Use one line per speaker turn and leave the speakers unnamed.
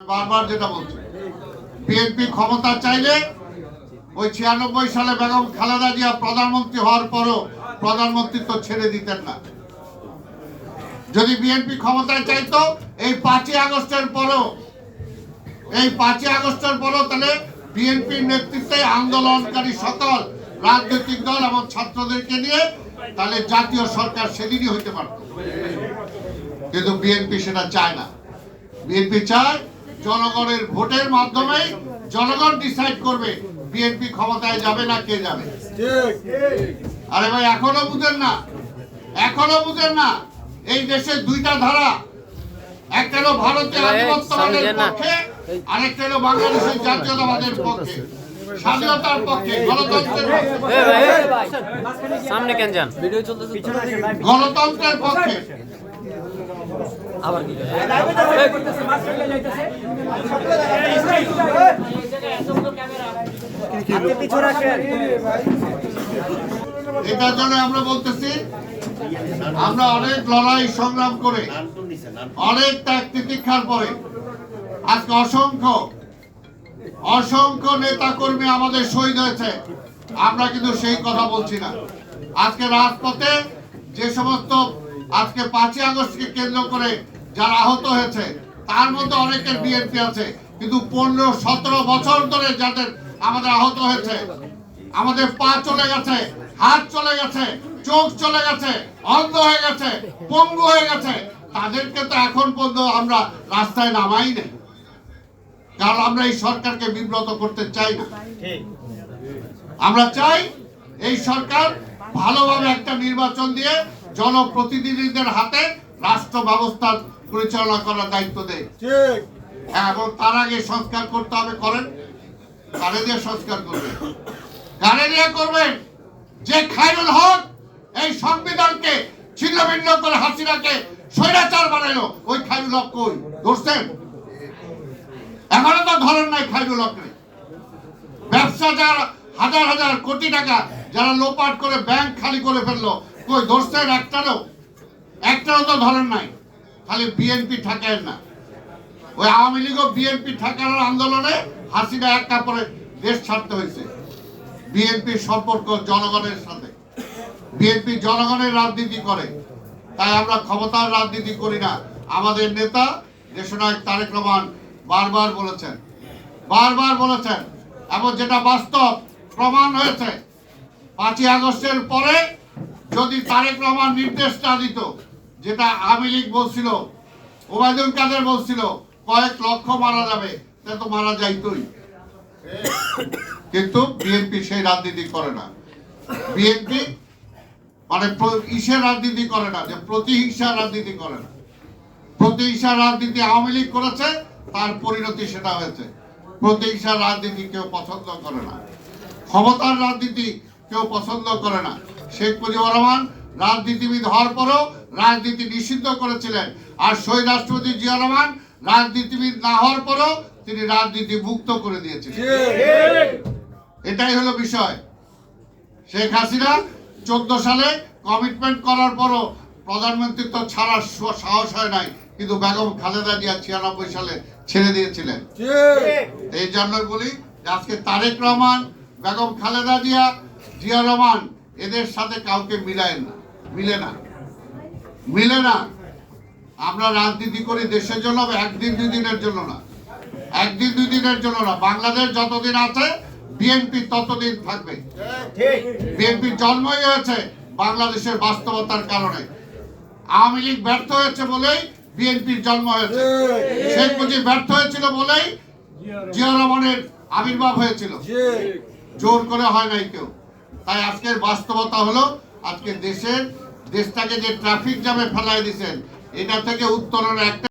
বারবার যেটা বলছি, বিএনপি ক্ষমতা চাইলে ওই ছিয়ানব্বই সালে বেগম খালেদা জিয়া প্রধানমন্ত্রী হওয়ার পরও প্রধানমন্ত্রিত্ব ছেড়ে দিতেন না। যদি বিএনপি ক্ষমতায় চাইতো, এই পাঁচই আগস্টের পরও, এই পাঁচই আগস্টের পরও তাহলে বিএনপির নেতৃত্বে আন্দোলনকারী সকল রাজনৈতিক দল এবং ছাত্রদেরকে নিয়ে তাহলে জাতীয় সরকার সেদিনই হইতে পারত। কিন্তু বিএনপি সেটা চায় না। বিএনপি চায় জনগণের ভোটের মাধ্যমে জনগণ ডিসাইড করবে বিএনপি ক্ষমতায় যাবে না কে যাবে। আরে ভাই এখনও বুঝেন না এখনও বুঝেন না এই দেশে দুইটা ধারা একটা হলো ভারতীয়
এই,
আধিপত্যবাদের। পক্ষে আরেকটা হলো বাংলাদেশের জাতীয়তাবাদের পক্ষে স্বাধীনতার পক্ষে গণতন্ত্রের পক্ষে। গণতন্ত্রের পক্ষে।
আবার কি?
জন্য আমরা বলতেছি, আমরা অনেক লড়াই সংগ্রাম করে, অনেক ত্যাগ তিতিক্ষার পরে, আজকে অসংখ্য অসংখ্য নেতা কর্মী আমাদের শহীদ হয়েছে। আমরা কিন্তু সেই কথা বলছি না। আজকে রাজপথে যে সমস্ত আজকে পাঁচই আগস্টকে কেন্দ্র করে যারা আহত হয়েছে তার মধ্যে অনেকের বিএনপি আছে। কিন্তু পনেরো সতেরো বছর ধরে যাদের আমাদের আহত হয়েছে আমাদের পা চলে গেছে হাত চলে গেছে চোখ চলে গেছে অন্ধ হয়ে গেছে পঙ্গু হয়ে গেছে তাদেরকে তো এখন পর্যন্ত আমরা রাস্তায় নামাই নেই। কারণ আমরা এই সরকারকে বিব্রত করতে চাই না। আমরা চাই এই সরকার ভালোভাবে একটা নির্বাচন দিয়ে জনপ্রতিনিধিদের হাতে রাষ্ট্র ব্যবস্থা পরিচালনা করার দায়িত্ব দেয়। হ্যাঁ, এবং তার আগে সংস্কার করতে হবে করেন। কারে দিয়ে সংস্কার করবেন। কারে দিয়ে করবেন যে খায়রুল হক এই সংবিধানকে ছিন্ন ভিন্ন করে হাসিনাকে স্বৈরাচার বানাইলো ওই খায়রুল হক কই? ধরছেন? এখনও তো ধরেন নাই খায়রুল হকরে। ব্যবসা যারা হাজার হাজার কোটি টাকা যারা লোপাট করে ব্যাংক খালি করে ফেলল, কই ধরছেন একটারও? একটারও তো ধরেন নাই। খালি বিএনপি ঠাকায় না। ওই আওয়ামী লীগ বিএনপি ঠেকানোর আন্দোলনে হাসিনা এক কাপড়ে দেশ ছাড়তে হয়েছে। বিএনপি সম্পর্ক জনগণের সাথে। বিএনপি জনগণের রাজনীতি করে। তাই আমরা ক্ষমতার রাজনীতি করি না। আমাদের নেতা দেশনায়ক তারেক রহমান বারবার বলেছেন। বারবার বলেছেন। এবং যেটা বাস্তব প্রমাণ হয়েছে পাঁচই আগস্টের পরে যদি তারেক রহমান নির্দেশ না দিত, যেটা আওয়ামী লীগ বলছিল, ওবায়দুল কাদের বলছিল, কয়েক লক্ষ মারা যাবে, তা তো মারা যাইতই। কিন্তু বিএনপি সেই রাজনীতি করে না। বিএনপি মানে ইসের রাজনীতি করে না, যে প্রতিহিংসার রাজনীতি করে না। প্রতিহিংসার রাজনীতি আওয়ামী লীগ করেছে, তার পরিণতি সেটা হয়েছে। প্রতিহিংসার রাজনীতি কেউ পছন্দ করে না। ক্ষমতার রাজনীতি কেউ পছন্দ করে না। শেখ মুজিবুর রহমান রাজনীতিবিদ হওয়ার পরও রাজনীতি নিষিদ্ধ করেছিলেন। আর শহীদ রাষ্ট্রপতি জিয়া রহমান রাজনীতিবিদ না হওয়ার পরও তিনি রাজনীতি মুক্ত করে দিয়েছিলেন। এটাই হলো বিষয়। শেখ হাসিনা চোদ্দ সালে কমিটমেন্ট করার পরও প্রধানমন্ত্রিত্ব ছাড়ার সাহস হয় নাই কিন্তু বেগম খালেদা জিয়া ছিয়ানব্বই সালে ছেড়ে দিয়েছিলেন। এই জন্য বলি আজকে তারেক রহমান বেগম খালেদা জিয়া জিয়া রহমান, এদের সাথে কাউকে মিলায় না, মিলে না। মিলে না। আমরা রাজনীতি করি দেশের জন্য একদিন দুই দিনের জন্য না। একদিন দুই দিনের জন্য না। বাংলাদেশ যতদিন আছে বিএনপি ততদিন থাকবে। বিএনপির জন্মই হয়েছে বাংলাদেশের বাস্তবতার কারণে। আওয়ামী লীগ ব্যর্থ হয়েছে বলেই বিএনপির জন্ম হয়েছে। শেখ মুজিব ব্যর্থ হয়েছিল বলেই জিয়া রহমানের আবির্ভাব হয়েছিল। জোর করে হয় নাই কেউ। তাই আজকের বাস্তবতা হলো, আজকে দেশের, দেশটাকে যে ট্রাফিক জ্যামে ফেলায় দিয়েছেন, এটা থেকে উত্তরণের একটা